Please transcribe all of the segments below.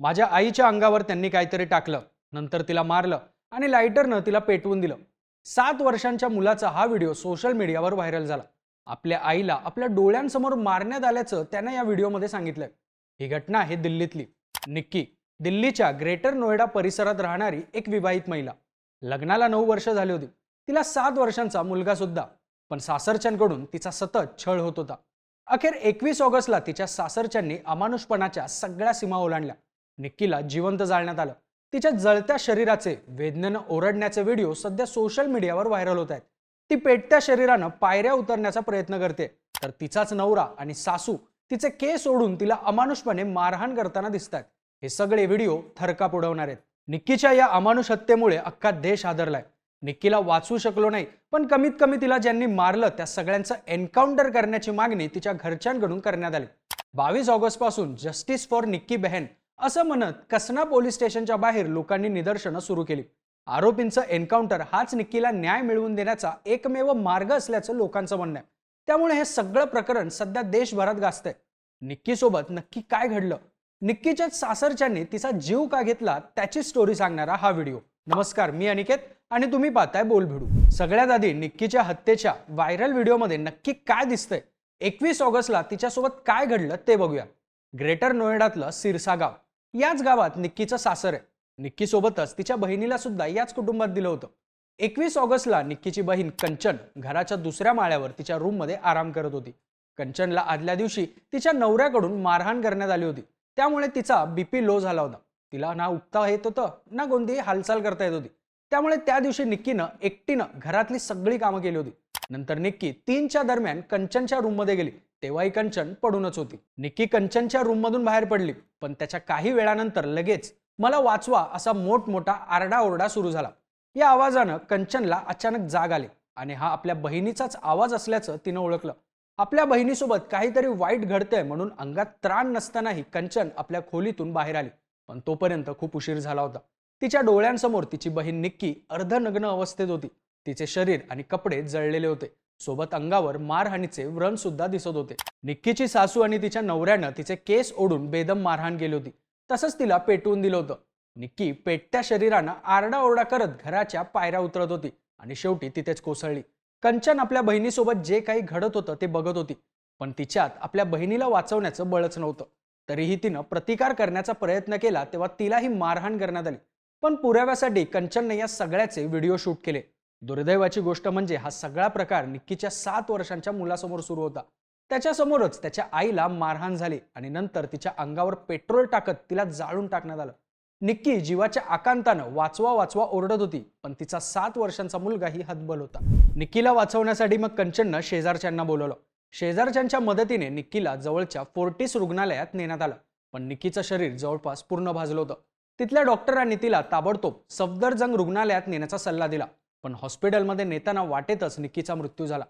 माझ्या आईच्या अंगावर त्यांनी काहीतरी टाकलं. नंतर तिला मारलं आणि लायटरनं तिला पेटवून दिलं. सात वर्षांच्या मुलाचा हा व्हिडिओ सोशल मीडियावर व्हायरल झाला. आपल्या आईला आपल्या डोळ्यांसमोर मारण्यात आल्याचं त्यानं या व्हिडिओमध्ये सांगितलंय. ही घटना आहे दिल्लीतली. निक्की दिल्लीच्या ग्रेटर नोएडा परिसरात राहणारी एक विवाहित महिला. लग्नाला नऊ वर्ष झाली होती. तिला सात वर्षांचा मुलगा सुद्धा पण सासरच्यांकडून तिचा सतत छळ होत होता. अखेर एकवीस ऑगस्टला तिच्या सासरच्यांनी अमानुषपणाच्या सगळ्या सीमा ओलांडल्या. निक्कीला जिवंत जाळण्यात आलं. तिच्या जळत्या शरीराचे वेदनेनं ओरडण्याचे व्हिडिओ सध्या सोशल मीडियावर व्हायरल होत आहेत. ती पेटत्या शरीरानं पायऱ्या उतरण्याचा प्रयत्न करते. तर तिचाच नवरा आणि सासू तिचे केस ओढून तिला अमानुषपणे मारहाण करताना दिसतात हे सगळे व्हिडिओ थरकाप उडवणार आहेत. निक्कीच्या या अमानुष हत्येमुळे अख्खा देश आदरलाय. निक्कीला वाचवू शकलो नाही पण कमीत कमी तिला ज्यांनी मारलं त्या सगळ्यांचं एन्काउंटर करण्याची मागणी तिच्या घरच्यांकडून करण्यात आली. बावीस ऑगस्टपासून जस्टिस फॉर निक्की बहन असं म्हणत कसना पोलीस स्टेशनच्या बाहेर लोकांनी निदर्शनं सुरू केली. आरोपींचं एन्काउंटर हाच निक्कीला न्याय मिळवून देण्याचा एकमेव मार्ग असल्याचं लोकांचं म्हणणं आहे. त्यामुळे हे सगळं प्रकरण सध्या देशभरात गाजतंय. निक्कीसोबत नक्की काय घडलं? निक्कीच्या सासरच्यांनी तिचा जीव का घेतला त्याची स्टोरी सांगणारा हा व्हिडिओ. नमस्कार मी अनिकेत आणि तुम्ही पाहताय बोल भिडू. सगळ्यात आधी निक्कीच्या हत्येच्या व्हायरल व्हिडिओमध्ये नक्की काय दिसतंय? एकवीस ऑगस्टला तिच्यासोबत काय घडलं ते बघूया. ग्रेटर नोएडातलं सिरसा गाव. याच गावात निक्कीचं सासर आहे. निक्कीसोबतच तिच्या बहिणीला सुद्धा याच कुटुंबात दिलं होतं. एकवीस ऑगस्टला निक्कीची बहीण कंचन घराच्या दुसऱ्या माळ्यावर तिच्या रूममध्ये आराम करत होती. कंचनला आदल्या दिवशी तिच्या नवऱ्याकडून मारहाण करण्यात आली होती. त्यामुळे तिचा बीपी लो झाला होता. तिला ना उठता येत होतं ना कोणतीही हालचाल करता येत होती. त्यामुळे त्या दिवशी निक्कीनं एकटीनं घरातली सगळी कामं केली होती. नंतर निक्की तीनच्या दरम्यान कंचनच्या रूममध्ये गेली. तेव्हाही कंचन पडूनच होती. निक्की कंचनच्या रूममधून बाहेर पडली पण त्याच्या काही वेळानंतर लगेच मला वाचवा असा मोठमोठा आरडाओरडा सुरू झाला. या आवाजानं कंचनला अचानक जाग आली आणि हा आपल्या बहिणीचाच आवाज असल्याचं तिनं ओळखलं. आपल्या बहिणीसोबत काहीतरी वाईट घडतंय म्हणून अंगात त्राण नसतानाही कंचन आपल्या खोलीतून बाहेर आली पण तोपर्यंत खूप उशीर झाला होता. तिच्या डोळ्यांसमोर तिची बहीण निक्की अर्धनग्न अवस्थेत होती. तिचे शरीर आणि कपडे जळलेले होते. सोबत अंगावर मारहाणीचे व्रण सुद्धा दिसत होते. निक्कीची सासू आणि तिच्या नवऱ्यानं तिचे केस ओढून बेदम मारहाण केली होती. तसंच तिला पेटवून दिलं होतं. निक्की पेटत्या शरीरानं आरडाओरडा करत घराच्या पायऱ्या उतरत होती आणि शेवटी तिथेच कोसळली. कंचन आपल्या बहिणीसोबत जे काही घडत होतं ते बघत होती. पण तिच्यात आपल्या बहिणीला वाचवण्याचं बळच नव्हतं. तरीही तिनं प्रतिकार करण्याचा प्रयत्न केला तेव्हा तिलाही मारहाण करण्यात आली. पण पुराव्यासाठी कंचनने या सगळ्याचे व्हिडिओ शूट केले. दुर्दैवाची गोष्ट म्हणजे हा सगळा प्रकार निक्कीच्या सात वर्षांच्या मुलासमोर सुरू होता. त्याच्यासमोरच त्याच्या आईला मारहाण झाली आणि नंतर तिच्या अंगावर पेट्रोल टाकत तिला जाळून टाकण्यात आलं. निक्की जीवाच्या आकांतानं वाचवा वाचवा ओरडत होती पण तिचा सात वर्षांचा मुलगाही हतबल होता. निक्कीला वाचवण्यासाठी मग कंचननं शेजारच्यांना बोलवलं. शेजारच्यांच्या मदतीने निक्कीला जवळच्या फोर्टिस रुग्णालयात नेण्यात आलं पण निक्कीचं शरीर जवळपास पूर्ण भाजलं होतं. तिथल्या डॉक्टरांनी तिला ताबडतोब सफदरजंग रुग्णालयात नेण्याचा सल्ला दिला. पण हॉस्पिटलमध्ये नेताना वाटेतच निक्कीचा मृत्यू झाला.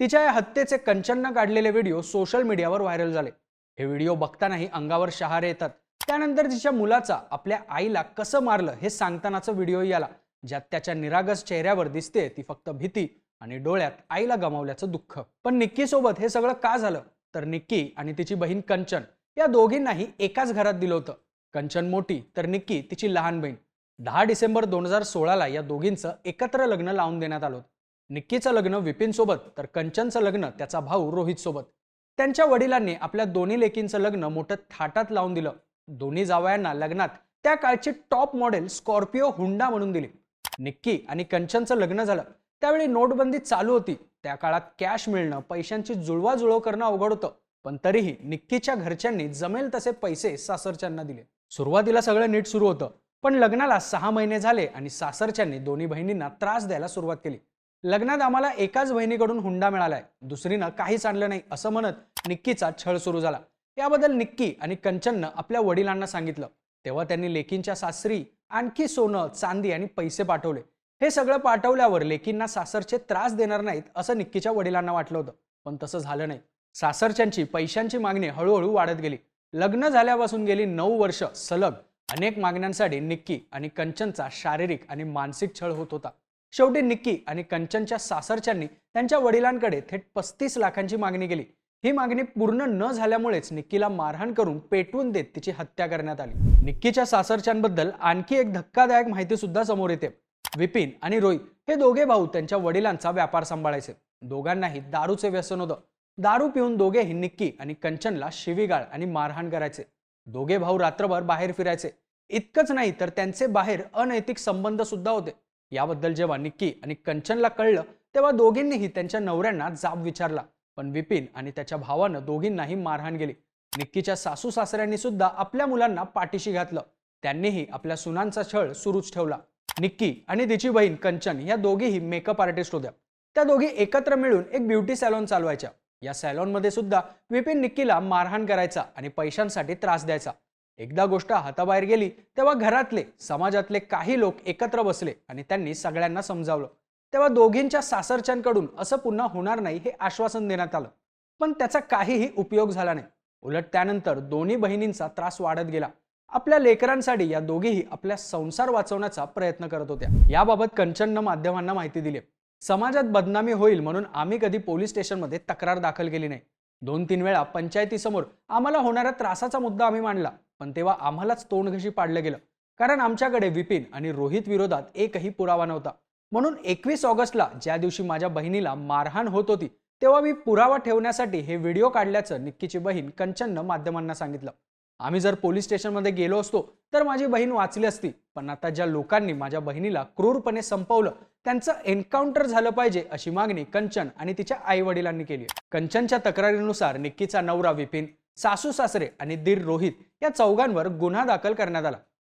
तिच्या या हत्येचे कंचननं काढलेले व्हिडिओ सोशल मीडियावर व्हायरल झाले. हे व्हिडिओ बघतानाही अंगावर शहारे येतात. त्यानंतर तिच्या मुलाचा आपल्या आईला कसं मारलं हे सांगतानाचा व्हिडिओही आला. ज्यात त्याच्या निरागस चेहऱ्यावर दिसते ती फक्त भीती आणि डोळ्यात आईला गमावल्याचं दुःख. पण निक्की सोबत हे सगळं का झालं? तर निक्की आणि तिची बहीण कंचन या दोघींनाही एकाच घरात दिलं होतं. कंचन मोठी तर निक्की तिची लहान बहीण. दहा डिसेंबर दोन हजार सोळाला या दोघींचं एकत्र लग्न लावून देण्यात आलं होतं. निक्कीचं लग्न विपिनसोबत तर कंचनचं लग्न त्याचा भाऊ रोहितसोबत. त्यांच्या वडिलांनी आपल्या दोन्ही लेकींचं लग्न मोठं थाटात लावून दिलं. दोन्ही जावयांना लग्नात त्या काळची टॉप मॉडेल स्कॉर्पिओ हुंडा म्हणून दिली. निक्की आणि कंचनचं लग्न झालं. त्यावेळी नोटबंदी चालू होती. त्या काळात कॅश मिळणं पैशांची जुळवाजुळव करणं अवघड होतं. पण तरीही निक्कीच्या घरच्यांनी जमेल तसे पैसे सासरच्यांना दिले. सुरुवातीला सगळं नीट सुरू होतं. पण लग्नाला सहा महिने झाले आणि सासरच्यांनी दोन्ही बहिणींना त्रास द्यायला सुरुवात केली. लग्नात आम्हाला एकाच बहिणीकडून हुंडा मिळालाय. दुसरीनं काहीच आणलं नाही असं म्हणत निक्कीचा छळ सुरू झाला. याबद्दल निक्की आणि कंचननं आपल्या वडिलांना सांगितलं. तेव्हा त्यांनी लेकींच्या सासरी आणखी सोनं चांदी आणि पैसे पाठवले. हे सगळं पाठवल्यावर लेकींना सासरचे त्रास देणार नाहीत असं निक्कीच्या वडिलांना वाटलं होतं. पण तसं झालं नाही. सासरच्यांची पैशांची मागणी हळूहळू वाढत गेली. लग्न झाल्यापासून गेली नऊ वर्ष सलग. अनेक मागण्यांसाठी निक्की आणि कंचनचा शारीरिक आणि मानसिक छळ होत होता. शेवटी निक्की आणि कंचनच्या सासरच्यांनी त्यांच्या वडिलांकडे थेट पस्तीस लाखांची मागणी केली. ही मागणी पूर्ण न झाल्यामुळेच निक्कीला मारहाण करून पेटवून देत तिची हत्या करण्यात आली. निक्कीच्या सासरच्यांबद्दल आणखी एक धक्कादायक माहिती सुद्धा समोर येते. विपिन आणि रोहित हे दोघे भाऊ त्यांच्या वडिलांचा व्यापार सांभाळायचे. दोघांनाही दारूचे व्यसन होतं. दारू पिऊन दोघेही निक्की आणि कंचनला शिवीगाळ आणि मारहाण करायचे. दोघे भाऊ रात्रभर बाहेर फिरायचे. इतकंच नाही तर त्यांचे बाहेर अनैतिक संबंध सुद्धा होते. याबद्दल जेव्हा निक्की आणि कंचनला कळलं तेव्हा दोघींनीही त्यांच्या नवऱ्यांना जाब विचारला. पण विपिन आणि त्याच्या भावानं दोघींनाही मारहाण केली. निक्कीच्या सासू सासऱ्यांनी सुद्धा आपल्या मुलांना पाठीशी घातलं. त्यांनीही आपल्या सुनांचा छळ सुरूच ठेवला. निक्की आणि तिची बहीण कंचन या दोघीही मेकअप आर्टिस्ट होत्या. त्या दोघी एकत्र मिळून एक ब्युटी सॅलॉन चालवायच्या. या सॅलॉनमध्ये सुद्धा विपिन निक्कीला मारहाण करायचा आणि पैशांसाठी त्रास द्यायचा. एकदा गोष्ट हाताबाहेर गेली तेव्हा घरातले समाजातले काही लोक एकत्र बसले आणि त्यांनी सगळ्यांना समजावलं. तेव्हा दोघींच्या सासरच्यांकडून असं पुन्हा होणार नाही हे आश्वासन देण्यात आलं. पण त्याचा काहीही उपयोग झाला नाही. उलट त्यानंतर दोन्ही बहिणींचा त्रास वाढत गेला. आपल्या लेकरांसाठी या दोघीही आपल्या संसार वाचवण्याचा प्रयत्न करत होत्या. याबाबत कंचननं माध्यमांना माहिती दिली. समाजात बदनामी होईल म्हणून आम्ही कधी पोलीस स्टेशनमध्ये तक्रार दाखल केली नाही. दोन तीन वेळा पंचायतीसमोर आम्हाला होणाऱ्या त्रासाचा मुद्दा आम्ही मांडला पण तेव्हा आम्हालाच तोंडघशी पाडलं गेलं. कारण आमच्याकडे विपिन आणि रोहित विरोधात एकही पुरावा नव्हता. म्हणून एकवीस ऑगस्टला ज्या दिवशी माझ्या बहिणीला मारहाण होत होती तेव्हा मी पुरावा ठेवण्यासाठी हे व्हिडिओ काढल्याचं निक्कीची बहीण कंचननं माध्यमांना सांगितलं. आम्ही जर पोलीस स्टेशनमध्ये गेलो असतो तर माझी बहीण वाचली असती. पण आता ज्या लोकांनी माझ्या बहिणीला क्रूरपणे संपवलं त्यांचं एन्काउंटर झालं पाहिजे अशी मागणी कंचन आणि तिच्या आई वडिलांनी केली कंचनच्या तक्रारीनुसार निक्कीचा नवरा विपिन सासू सासरे आणि दीर रोहित या चौघांवर गुन्हा दाखल करण्यात आला.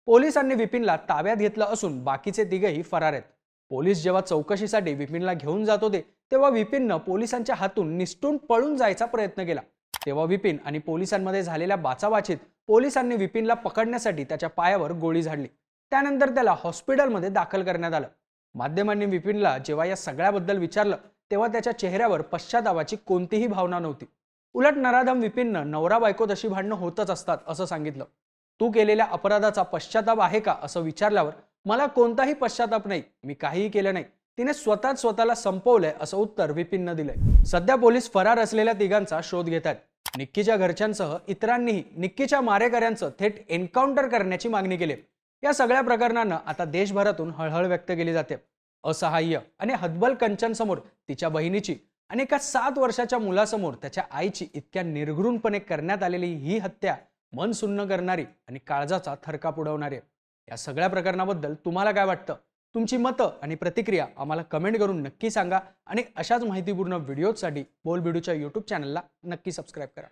पोलिसांनी विपिनला ताब्यात घेतलं असून बाकीचे तिघेही फरार आहेत. पोलीस जेव्हा चौकशीसाठी विपिनला घेऊन जात होते तेव्हा विपिननं पोलिसांच्या हातून निसटून पळून जायचा प्रयत्न केला. तेव्हा विपिन आणि पोलिसांमध्ये झालेल्या बाचाबाचीत पोलिसांनी विपिनला पकडण्यासाठी त्याच्या पायावर गोळी झाडली. त्यानंतर त्याला हॉस्पिटलमध्ये दाखल करण्यात आलं. माध्यमांनी विपिनला जेव्हा या सगळ्याबद्दल विचारलं तेव्हा त्याच्या चेहऱ्यावर पश्चातापाची कोणतीही भावना नव्हती. उलट नराधम विपिननं नवरा बायको तशी भांडणं होतच असतात असं सांगितलं. तू केलेल्या अपराधाचा पश्चाताप आहे का असं विचारल्यावर मला कोणताही पश्चाताप नाही मी काहीही केलं नाही. तिने स्वतःच स्वतःला संपवलंय असं उत्तर विपिननं दिलंय. सध्या पोलीस फरार असलेल्या तिघांचा शोध घेत आहेत. निक्कीच्या घरच्यांसह इतरांनीही निक्कीच्या मारेकऱ्यांचं थेट एन्काउंटर करण्याची मागणी केली. या सगळ्या प्रकरणानं आता देशभरातून हळहळ व्यक्त केली जाते. असहाय्य आणि हतबल कंचन समोर तिच्या बहिणीची आणि एका सात वर्षाच्या मुलासमोर त्याच्या आईची इतक्या निर्घृणपणे करण्यात आलेली ही हत्या मन सुन्न करणारी आणि काळजाचा थरकाप उडवणारी. या सगळ्या प्रकरणाबद्दल तुम्हाला काय वाटतं? तुमची मतं आणि प्रतिक्रिया आम्हाला कमेंट करून नक्की सांगा आणि अशाच माहितीपूर्ण व्हिडिओजसाठी बोल व्हिडिओच्या यूट्यूब चॅनलला नक्की सबस्क्राईब करा.